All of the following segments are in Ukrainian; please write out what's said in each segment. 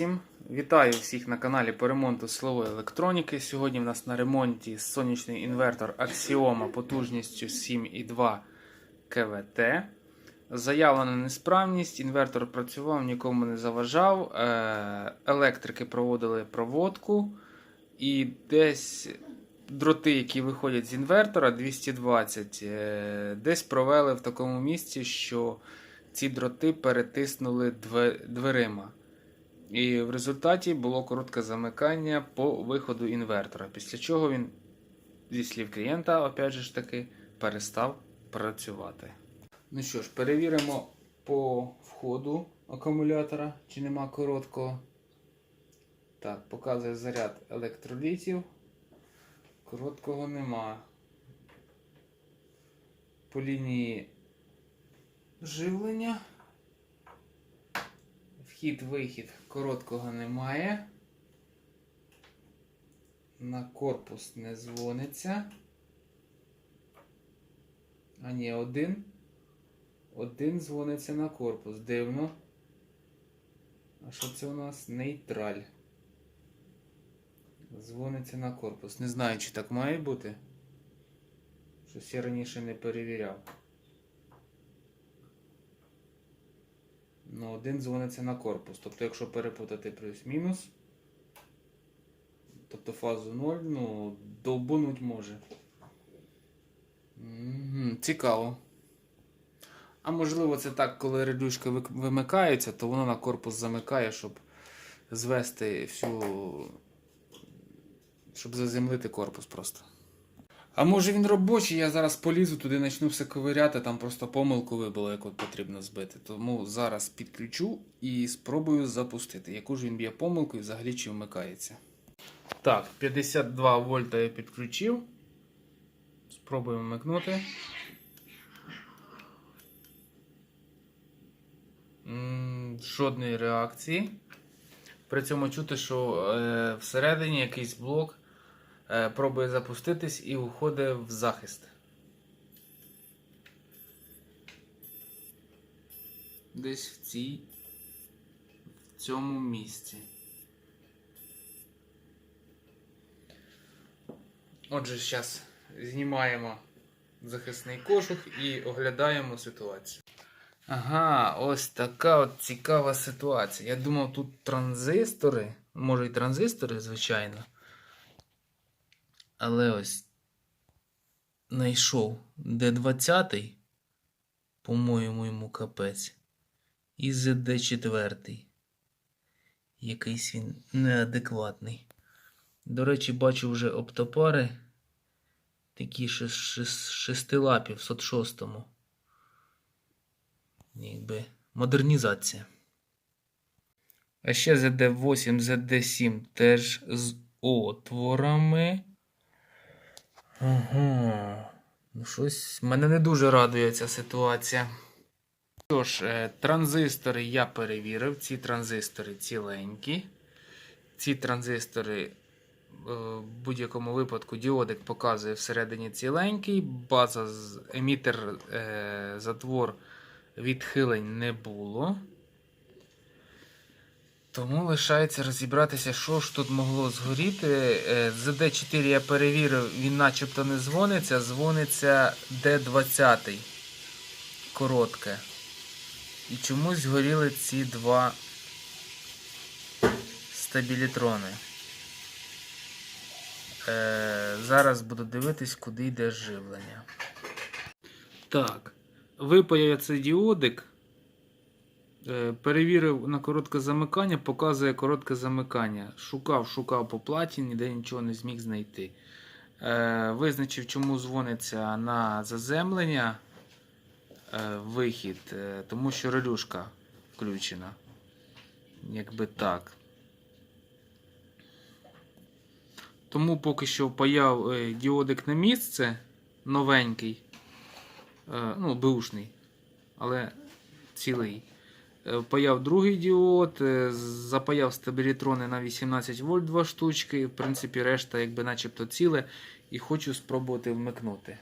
всім! Вітаю всіх на каналі по ремонту силової електроніки. Сьогодні в нас на ремонті сонячний інвертор Axioma потужністю 7,2 КВТ. Заявлена несправність, інвертор працював, нікому не заважав. Е, Електрики проводили проводку. І десь дроти, які виходять з інвертора 220, е, десь провели в такому місці, що ці дроти перетиснули дверима. І в результаті було коротке замикання по виходу інвертора. Після чого він, зі слів клієнта, опять же ж таки, перестав працювати. Ну що ж, перевіримо по входу акумулятора, чи нема короткого. Так, показує заряд електролітів. Короткого нема. По лінії живлення. Вхід-вихід короткого немає. На корпус не дзвониться. А ні, один. Один дзвониться на корпус. Дивно. А що це у нас? Нейтраль. Дзвониться на корпус. Не знаю, чи так має бути. Щось я раніше не перевіряв. Ну, один дзвониться на корпус. Тобто, якщо перепутати плюс-мінус, тобто фазу 0, ну, довбунуть може. Цікаво. А можливо, це так, коли релюшка вимикається, то воно на корпус замикає, щоб звести всю. Щоб заземлити корпус просто. А може він робочий, я зараз полізу туди, почну все ковиряти, там просто помилку вибило, яку потрібно збити. Тому зараз підключу і спробую запустити. Яку ж він б'є помилку і взагалі чи вмикається. Так, 52 вольта я підключив. Спробуємо вмикнути. Жодної реакції. При цьому чути, що е, всередині якийсь блок пробує запуститись і уходить в захист. Десь в цій в цьому місці. Отже, зараз знімаємо захисний кожух і оглядаємо ситуацію. Ага, ось така от цікава ситуація. Я думав, тут транзистори, може і транзистори, звичайно. Але ось знайшов D20, по-моєму, йому капець. І ZD4. Якийсь він неадекватний. До речі, бачу вже оптопари. Такі шес- шес- шестилапі в 106-му. Якби модернізація. А ще ZD8, ZD7 теж з отворами. Ага. Ну, щось мене не дуже радує ця ситуація. Що ж, е, транзистори я перевірив. Ці транзистори ціленькі. Ці транзистори е, в будь-якому випадку діодик показує всередині ціленький. База емітер е, затвор відхилень не було. Тому лишається розібратися, що ж тут могло згоріти. Е, ZD4 я перевірив, він начебто не дзвониться, дзвониться D20 коротке. І чомусь згоріли ці два стабілітрони. Е, зараз буду дивитись, куди йде живлення. Так, випаяв цей діодик. Е, Перевірив на коротке замикання, показує коротке замикання. Шукав, шукав по платі, ніде нічого не зміг знайти. Е, Визначив, чому дзвониться на заземлення е, вихід, тому що релюшка включена. Якби так. Тому поки що паяв діодик на місце новенький, ну, беушний, але цілий. Е, Паяв другий діод, е, запаяв стабілітрони на 18 вольт 2 штучки. В принципі, решта якби начебто ціле. І хочу спробувати вмикнути.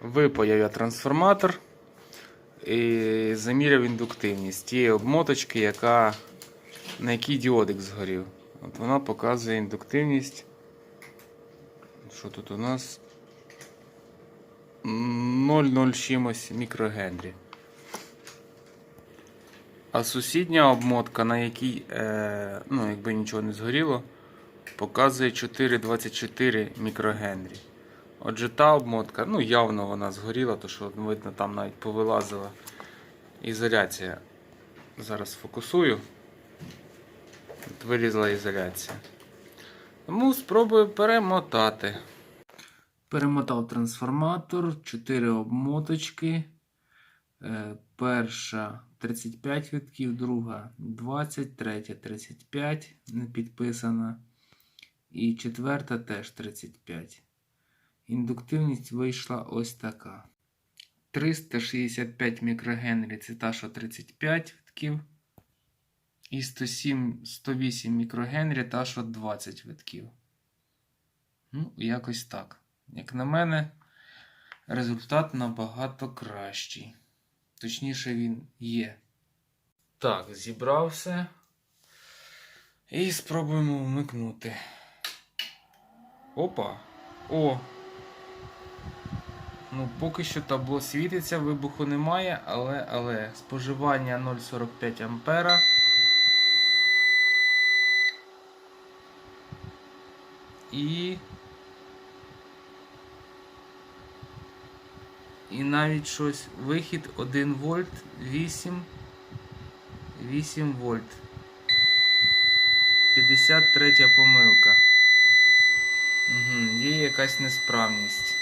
Випаяв я трансформатор. і заміряв індуктивність тієї обмоточки, яка, на якій діодик згорів. От вона показує індуктивність. Що тут у нас? 0,0 чимось мікрогенрі. А сусідня обмотка, на якій е, ну, якби нічого не згоріло, показує 4,24 мікрогенрі. Отже, та обмотка, ну явно вона згоріла, то що видно, там навіть повилазила ізоляція. Зараз фокусую. Вилізла ізоляція. Тому спробую перемотати. Перемотав трансформатор, 4 обмоточки. Е, Перша 35 витків, друга 20, третя 35, не підписана. І четверта теж 35. Індуктивність вийшла ось така. 365 мікрогенрі це та, що 35 витків. І 107, 108 мікрогенрі та, що 20 витків. Ну, якось так. Як на мене, результат набагато кращий. Точніше, він є. Так, зібрав все. І спробуємо вмикнути. Опа! О! Ну, поки що табло світиться, вибуху немає, але, але споживання 0,45 ампера. І. І навіть щось. Вихід 1 вольт 8. 8 вольт. 53 помилка. Угу, є якась несправність.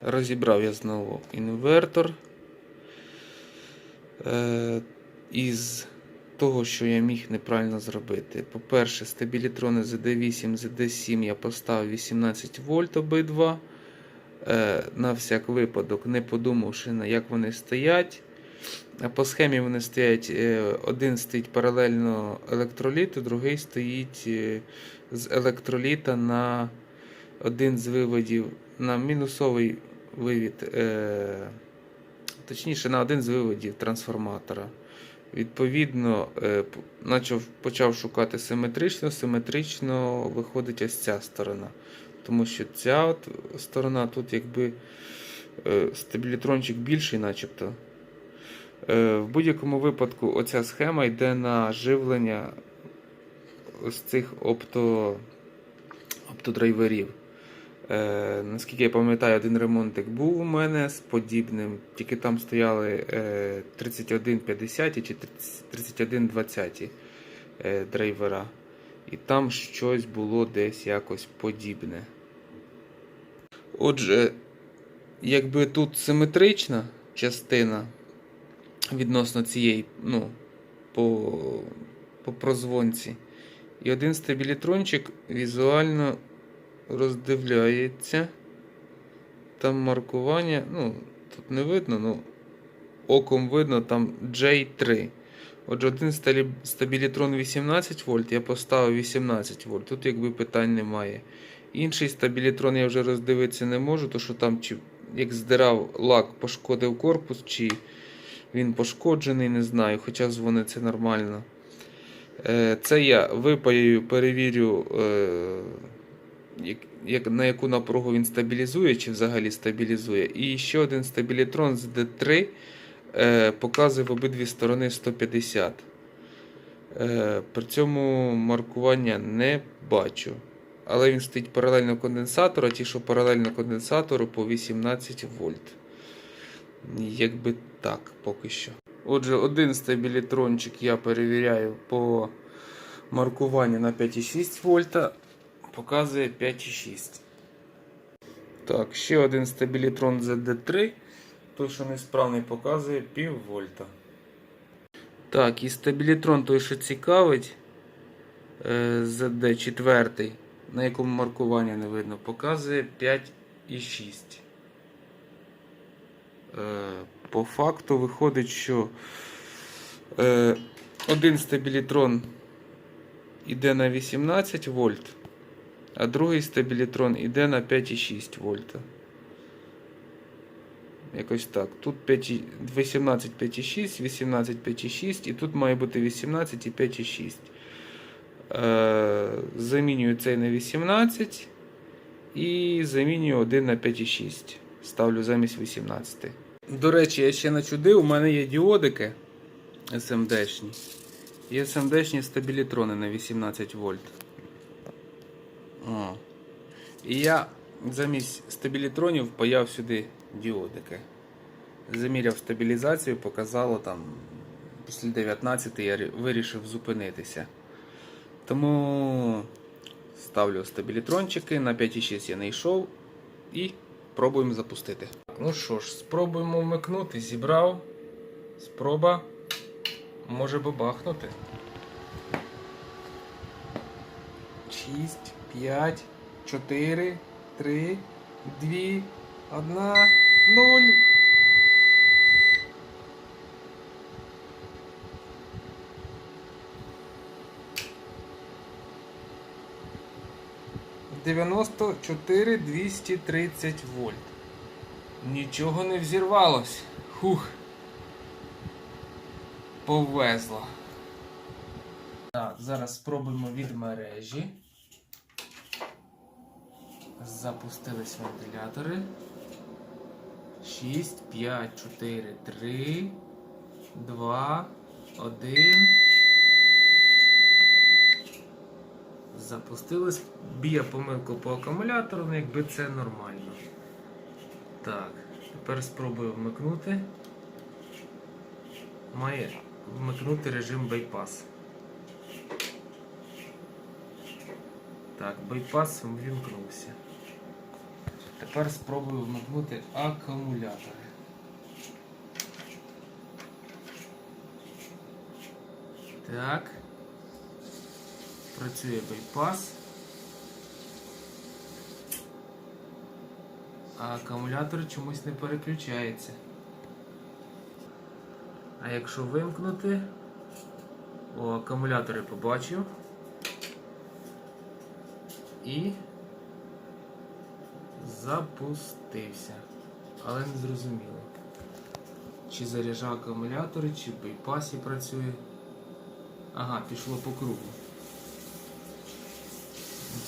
Розібрав я знову інвертор. Е, із того, що я міг неправильно зробити. По-перше, стабілітрони ZD8, ZD7 я поставив 18 вольт обидва. Е, на всяк випадок, не подумавши, на як вони стоять. По схемі вони стоять, е, один стоїть паралельно електроліту, другий стоїть е, з електроліта на один з виводів, на мінусовий вивід, точніше, на один з виводів трансформатора. Відповідно, почав шукати симетрично, симетрично виходить ось ця сторона. Тому що ця от сторона тут якби е, стабілітрончик більший, начебто. Е, В будь-якому випадку оця схема йде на живлення ось цих опто, оптодрайверів. Е, наскільки я пам'ятаю, один ремонтик був у мене з подібним, тільки там стояли е, 3150 чи 3120 е, драйвера. І там щось було десь якось подібне. Отже, якби тут симетрична частина відносно цієї, ну, по, по прозвонці. І один стабілітрончик візуально роздивляється. Там маркування, ну, тут не видно, ну, оком видно там J3. Отже, один стабілітрон 18 вольт, я поставив 18 вольт. Тут якби питань немає. Інший стабілітрон я вже роздивитися не можу, то що там чи як здирав лак, пошкодив корпус, чи він пошкоджений, не знаю, хоча дзвонить це нормально. Е, Це я випаюю, перевірю, е, на яку напругу він стабілізує, чи взагалі стабілізує. І ще один стабілітрон з D3 е, показує в обидві сторони 150. Е, При цьому маркування не бачу. Але він стоїть паралельно конденсатору, а ті, що паралельно конденсатору по 18 вольт. Якби так, поки що. Отже, один стабілітрончик я перевіряю по маркуванню на 5,6 вольта. Показує 5,6. Так, ще один стабілітрон ZD3. Той, що несправний, показує пів вольта. Так, і стабілітрон той, що цікавить. е, ZD4, на якому маркування не видно, показує 5,6. Е, По факту виходить, що е, один стабілітрон йде на 18 вольт, а другий стабілітрон йде на 5,6 вольта. Якось так. Тут 5, 18 5,6, 18 5,6 і тут має бути 18 і 5,6. Е, замінюю цей на 18 і замінюю один на 5,6. Ставлю замість 18. До речі, я ще начудив, у мене є діодики SMD-шні. І SMD-шні стабілітрони на 18 вольт. І я замість стабілітронів паяв сюди діодики. Заміряв стабілізацію, показало там після 19 я вирішив зупинитися. Тому ставлю стабілітрончики, на 5,6 я не йшов і пробуємо запустити. Ну що ж, спробуємо вмикнути. Зібрав. Спроба може бабахнути. 6, 5, 4, 3, 2, 1, 0. Дев'яносто чотири двісті тридцять вольт. Нічого не взірвалось. Хух. Повезло. Так, зараз спробуємо від мережі. Запустились вентилятори. 6, 5, 4, 3, 2, 1. Запустились. Б'є помилку по акумулятору, ну якби це нормально. Так, тепер спробую вмикнути. Має вмикнути режим байпас. Так, байпас вимкнувся. Тепер спробую вмикнути акумулятори. Так. Працює байпас. А акумулятор чомусь не переключається. А якщо вимкнути, о, акумулятори побачив. І запустився. Але не зрозуміло. Чи заряджав акумулятори, чи в байпасі працює. Ага, пішло по кругу.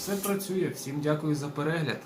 Все працює. Всім дякую за перегляд.